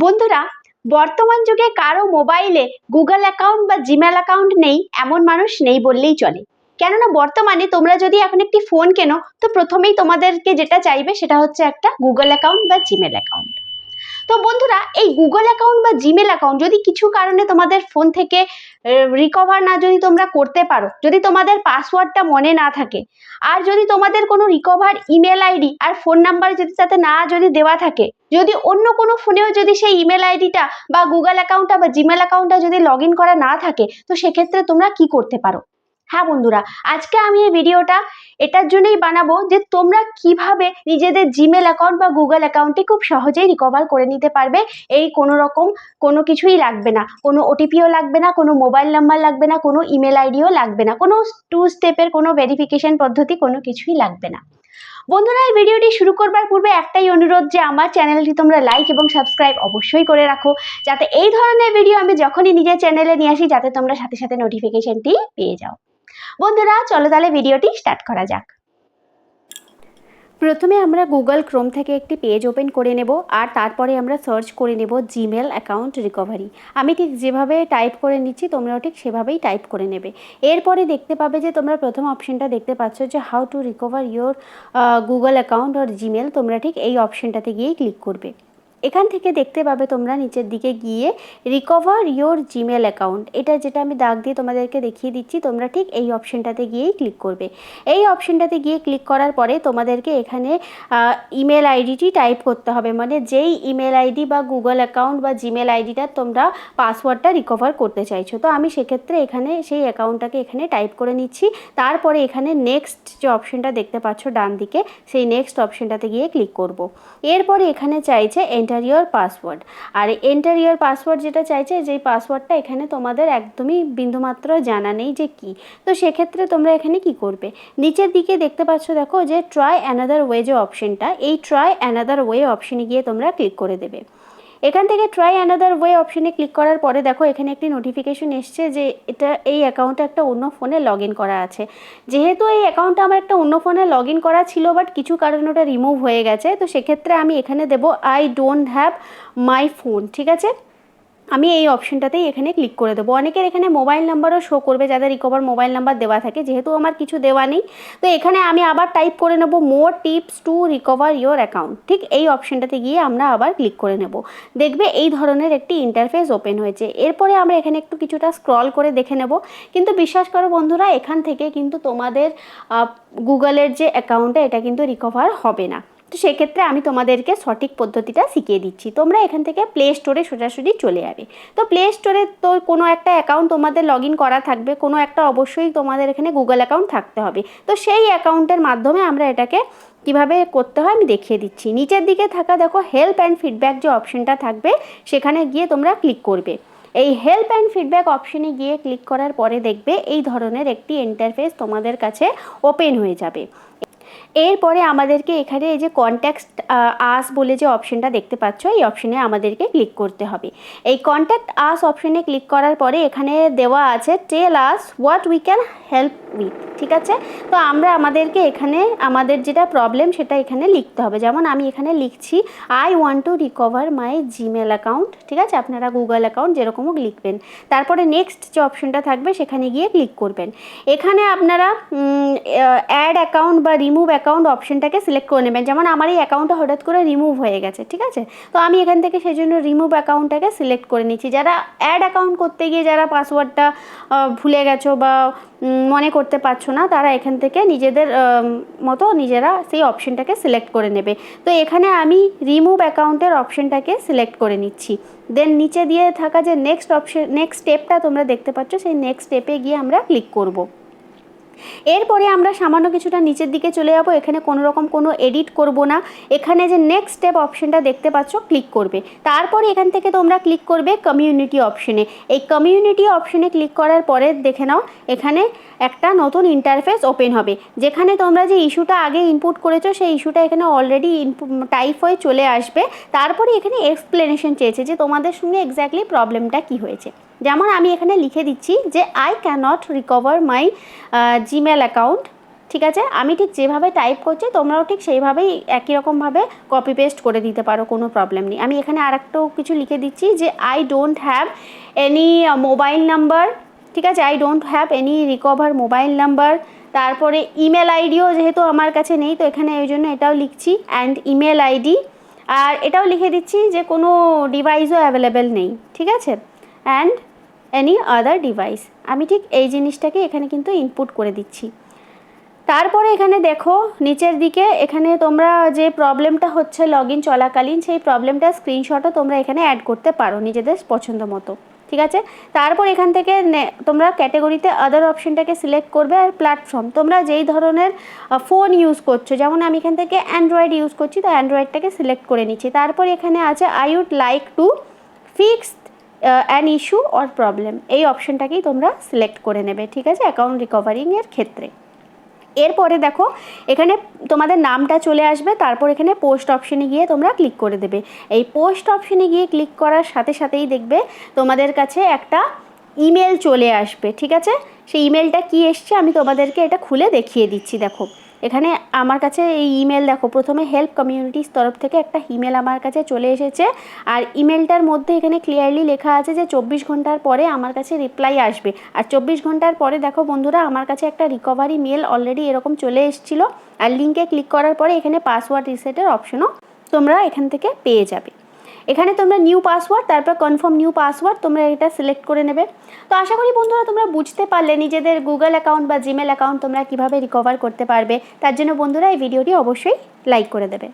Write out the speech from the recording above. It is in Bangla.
বন্ধুরা, বর্তমান যুগে কারও মোবাইলে গুগল অ্যাকাউন্ট বা জিমেল অ্যাকাউন্ট নেই, এমন মানুষ নেই বললেই চলে। কেননা বর্তমানে তোমরা যদি এখন একটি ফোন কেনো, তো প্রথমেই তোমাদেরকে যেটা চাইবে সেটা হচ্ছে একটা গুগল অ্যাকাউন্ট বা জিমেল অ্যাকাউন্ট। তো বন্ধুরা, এই গুগল অ্যাকাউন্ট বা জিমেল অ্যাকাউন্ট যদি কিছু কারণে তোমাদের ফোন থেকে রিকভার না যদি তোমরা করতে পারো, যদি তোমাদের পাসওয়ার্ডটা মনে না থাকে, আর যদি তোমাদের কোনো রিকভার ইমেল আইডি আর ফোন নাম্বার যদি তাতে না যদি দেওয়া থাকে, যদি অন্য কোনো ফোনেও যদি সেই ইমেল আইডিটা বা গুগল অ্যাকাউন্টটা বা জিমেল অ্যাকাউন্টটা যদি লগ করা না থাকে, তো সেক্ষেত্রে তোমরা কি করতে পারো? হ্যাঁ বন্ধুরা, আজকে আমি এই ভিডিওটা এটার জন্যই বানাবো যে তোমরা কীভাবে নিজেদের জিমেল অ্যাকাউন্ট বা গুগল অ্যাকাউন্টটি খুব সহজেই রিকভার করে নিতে পারবে। এই কোনো রকম কোনো কিছুই লাগবে না। কোনো ওটিপিও লাগবে না, কোনো মোবাইল নাম্বার লাগবে না, কোনো ইমেল আইডিও লাগবে না। কোনো টু স্টেপের কোনো ভেরিফিকেশন পদ্ধতি কোনো কিছুই লাগবে না। বন্ধুরা, এই ভিডিওটি শুরু করবার পূর্বে একটাই অনুরোধ যে আমার চ্যানেলটি তোমরা লাইক এবং সাবস্ক্রাইব অবশ্যই করে রাখো। যাতে এই ধরনের ভিডিও আমি যখনই নিজের চ্যানেলে নিয়ে আসি, যাতে তোমরা সাথে সাথে নোটিফিকেশনটি পেয়ে যাও। বন্ধুরা, চলো তাহলে ভিডিওটি স্টার্ট করা যাক। প্রথমে আমরা গুগল ক্রোম থেকে একটি পেজ ওপেন করে নেব আর তারপরে আমরা সার্চ করে নেব জিমেল অ্যাকাউন্ট রিকভারি আমি ঠিক যেভাবে টাইপ করে নিচ্ছি, তোমরাও ঠিক সেভাবেই টাইপ করে নেবে। এরপরে দেখতে পাবে যে তোমরা প্রথম অপশনটা দেখতে পাচ্ছ যে how to recover your Google account R Gmail তোমরা ঠিক এই অপশনটাতে গিয়েই ক্লিক করবে। এখান থেকে দেখতে পাবে তোমরা নিচের দিকে গিয়ে রিকভার ইয়োর জিমেল অ্যাকাউন্ট এটা যেটা আমি দাগ দিয়ে তোমাদেরকে দেখিয়ে দিচ্ছি, তোমরা ঠিক এই অপশনটাতে গিয়েই ক্লিক করবে। এই অপশনটাতে গিয়ে ক্লিক করার পরে তোমাদেরকে এখানে ইমেল আইডিটি টাইপ করতে হবে। মানে যেই ইমেল আইডি বা গুগল অ্যাকাউন্ট বা জিমেল আইডিটা তোমরা পাসওয়ার্ডটা রিকভার করতে চাইছো। তো আমি সেক্ষেত্রে এখানে সেই অ্যাকাউন্টটাকে এখানে টাইপ করে নিচ্ছি। তারপরে এখানে নেক্সট যে অপশনটা দেখতে পাচ্ছ ডান দিকে সেই নেক্সট অপশনটাতে গিয়ে ক্লিক করব। এরপরে এখানে চাইছে এন্টার এন্টার ইয়োর পাসওয়ার্ড আর এন্টার ইয়ার পাসওয়ার্ড যেটা চাইছে যে পাসওয়ার্ডটা এখানে তোমাদের একদমই বিন্দুমাত্র জানা নেই যে কি। তো সেক্ষেত্রে তোমরা এখানে কি করবে? নিচের দিকে দেখতে পাচ্ছ, দেখো যে ট্রাই অ্যানাদার ওয়ে যে অপশনটা এই ট্রাই অ্যানাদার ওয়ে অপশনে গিয়ে তোমরা ক্লিক করে দেবে। এখান থেকে ট্রাই অ্যানাদার ওয়ে অপশনে ক্লিক করার পরে দেখো এখানে একটি নোটিফিকেশন এসছে যে এটা এই অ্যাকাউন্টে একটা অন্য ফোনে লগ ইন করা আছে। যেহেতু এই অ্যাকাউন্টটা আমার একটা অন্য ফোনে লগ ইন করা ছিল বাট কিছু কারণে ওটা রিমুভ হয়ে গেছে, তো সেক্ষেত্রে আমি এখানে দেবো I don't have my phone ঠিক আছে? আমি এই অপশনটাতেই এখানে ক্লিক করে দেবো। অনেকের এখানে মোবাইল নাম্বারও শো করবে, যাদের রিকভার মোবাইল নাম্বার দেওয়া থাকে, যেহেতু আমার কিছু দেওয়া নেই। তো এখানে আমি আবার টাইপ করে নেব more tips to recover your account ঠিক এই অপশনটাতে গিয়ে আমরা আবার ক্লিক করে নেব। দেখবে এই ধরনের একটি ইন্টারফেস ওপেন হয়েছে। এরপরে আমরা এখানে একটু কিছুটা স্ক্রল করে দেখে নেব। কিন্তু বিশ্বাস করো বন্ধুরা, এখান থেকে কিন্তু তোমাদের গুগলের যে অ্যাকাউন্টটা এটা কিন্তু রিকভার হবে না। তো সেক্ষেত্রে আমি তোমাদেরকে সঠিক পদ্ধতিটা শিখিয়ে দিচ্ছি। তোমরা এখান থেকে প্লে স্টোরে সোজাসুজি চলে যাবে। তো প্লে স্টোরে তো কোনো একটা অ্যাকাউন্ট তোমাদের লগ করা থাকবে, কোনো একটা অবশ্যই তোমাদের এখানে গুগল অ্যাকাউন্ট থাকতে হবে। তো সেই অ্যাকাউন্টের মাধ্যমে আমরা এটাকে কীভাবে করতে হয় আমি দেখিয়ে দিচ্ছি। নিচের দিকে থাকা দেখো হেল্প অ্যান্ড ফিডব্যাক যে অপশনটা থাকবে, সেখানে গিয়ে তোমরা ক্লিক করবে। এই হেল্প অ্যান্ড ফিডব্যাক অপশনে গিয়ে ক্লিক করার পরে দেখবে এই ধরনের একটি ইন্টারফেস তোমাদের কাছে ওপেন হয়ে যাবে। এরপরে আমাদেরকে এখানে এই যে কন্ট্যাক্ট আস বলে যে অপশনটা দেখতে পাচ্ছ, এই অপশনে আমাদেরকে ক্লিক করতে হবে। এই কন্ট্যাক্ট আস অপশনে ক্লিক করার পরে এখানে দেওয়া আছে tell us what we can help with ঠিক আছে? তো আমরা আমাদেরকে এখানে, আমাদের যেটা প্রবলেম সেটা এখানে লিখতে হবে। যেমন আমি এখানে লিখছি I want to recover my Gmail account ঠিক আছে? আপনারা গুগল অ্যাকাউন্ট যেরকমও লিখবেন। তারপরে নেক্সট যে অপশনটা থাকবে, সেখানে গিয়ে ক্লিক করবেন। এখানে আপনারা অ্যাড অ্যাকাউন্ট বা রিমুভ অ্যাকাউন্ট অপশনটাকে সিলেক্ট করে নেবেন। যেমন আমার এই অ্যাকাউন্টটা হঠাৎ করে রিমুভ হয়ে গেছে, ঠিক আছে? তো আমি এখান থেকে সেই জন্য রিমুভ অ্যাকাউন্টটাকে সিলেক্ট করে নিচ্ছি। যারা অ্যাড অ্যাকাউন্ট করতে গিয়ে, যারা পাসওয়ার্ডটা ভুলে গেছো বা মনে করতে পারছ না, তারা এখান থেকে নিজেদের মতো নিজেরা সেই অপশনটাকে সিলেক্ট করে নেবে। তো এখানে আমি রিমুভ অ্যাকাউন্টের অপশনটাকে সিলেক্ট করে নিচ্ছি। দেন নিচে দিয়ে থাকা যে নেক্সট অপশন নেক্সট স্টেপটা তোমরা দেখতে পাচ্ছ, সেই নেক্সট স্টেপে গিয়ে আমরা ক্লিক করব। এরপরে আমরা সামান্য কিছুটা নিচের দিকে চলে যাব। এখানে কোনো রকম কোনো এডিট করব না। এখানে যে নেক্সট স্টেপ অপশনটা দেখতে পাচ্ছ ক্লিক করবে। তারপরে এখান থেকে তোমরা ক্লিক করবে কমিউনিটি অপশনে এই কমিউনিটি অপশনে ক্লিক করার পরে দেখে নাও, এখানে একটা নতুন ইন্টারফেস ওপেন হবে। যেখানে তোমরা যে ইস্যুটা আগে ইনপুট করেছ, সেই ইস্যুটা এখানে অলরেডি টাইপ হয়ে চলে আসবে। তারপরে এখানে এক্সপ্লেনেশন চেয়েছে যে তোমাদের সঙ্গে এক্স্যাক্টলি প্রবলেমটা কি হয়েছে। যেমন আমি এখানে লিখে দিচ্ছি যে I cannot recover my Gmail account ঠিক আছে? আমি ঠিক যেভাবে টাইপ করছি, তোমরাও ঠিক সেইভাবেই একই রকমভাবে কপি পেস্ট করে দিতে পারো, কোনো প্রবলেম নেই। আমি এখানে আর কিছু লিখে দিচ্ছি যে I don't have any mobile number ঠিক আছে? I don't have any recover mobile number তারপরে ইমেল আইডিও যেহেতু আমার কাছে নেই, তো এখানে ওই জন্য এটাও লিখছি অ্যান্ড ইমেল আইডি আর এটাও লিখে দিচ্ছি যে, কোনো ডিভাইসও অ্যাভেলেবেল নেই। ঠিক আছে? অ্যান্ড এনি আদার ডিভাইস আমি ঠিক এই জিনিসটাকে এখানে কিন্তু ইনপুট করে দিচ্ছি। তারপরে এখানে দেখো, নিচের দিকে এখানে তোমরা যে প্রবলেমটা হচ্ছে লগ ইন চলাকালীন, সেই প্রবলেমটা স্ক্রিনশটও তোমরা এখানে অ্যাড করতে পারো নিজেদের পছন্দ মতো। ঠিক আছে? তারপর এখান থেকে তোমরা ক্যাটেগরিতে আদার অপশনটাকে সিলেক্ট করবে আর প্ল্যাটফর্ম তোমরা যেই ধরনের ফোন ইউজ করছ, যেমন আমি এখান থেকে অ্যান্ড্রয়েড ইউজ করছি, তো অ্যান্ড্রয়েডটাকে সিলেক্ট করে নিচ্ছি। তারপর এখানে আছে I would like to fix an issue or problem এই অপশনটাকেই তোমরা সিলেক্ট করে নেবে, ঠিক আছে? অ্যাকাউন্ট রিকভারিংয়ের ক্ষেত্রে। এরপরে দেখো, এখানে তোমাদের নামটা চলে আসবে, তারপর এখানে পোস্ট অপশনে গিয়ে তোমরা ক্লিক করে দেবে। এই পোস্ট অপশনে গিয়ে ক্লিক করার সাথে সাথেই দেখবে, তোমাদের কাছে একটা ইমেল চলে আসবে, ঠিক আছে? সেই ইমেলটা কি এসছে, আমি তোমাদেরকে এটা খুলে দেখিয়ে দিচ্ছি, দেখো। এখানে আমার কাছে এই ইমেল দেখো, প্রথমে হেল্প কমিউনিটিস তরফ থেকে একটা ইমেল আমার কাছে চলে এসেছে। আর ইমেলটার মধ্যে এখানে ক্লিয়ারলি লেখা আছে যে, চব্বিশ ঘণ্টার পরে আমার কাছে রিপ্লাই আসবে। আর চব্বিশ ঘণ্টার পরে দেখো বন্ধুরা, আমার কাছে একটা রিকভারি মেল অলরেডি এরকম চলে এসেছিল। আর লিঙ্কে ক্লিক করার পরে এখানে পাসওয়ার্ড রিসেটের অপশনও তোমরা এখান থেকে পেয়ে যাবে। এখানে তোমরা নিউ পাসওয়ার্ড তারপর কনফার্ম নিউ পাসওয়ার্ড তোমরা এটা সিলেক্ট করে নেবে। তো আশা করি বন্ধুরা তোমরা বুঝতে পারলে নিজেদের গুগল অ্যাকাউন্ট বা জিমেল অ্যাকাউন্ট তোমরা কীভাবে রিকভার করতে পারবে, তার জন্য বন্ধুরা এই ভিডিওটি অবশ্যই লাইক করে দেবে।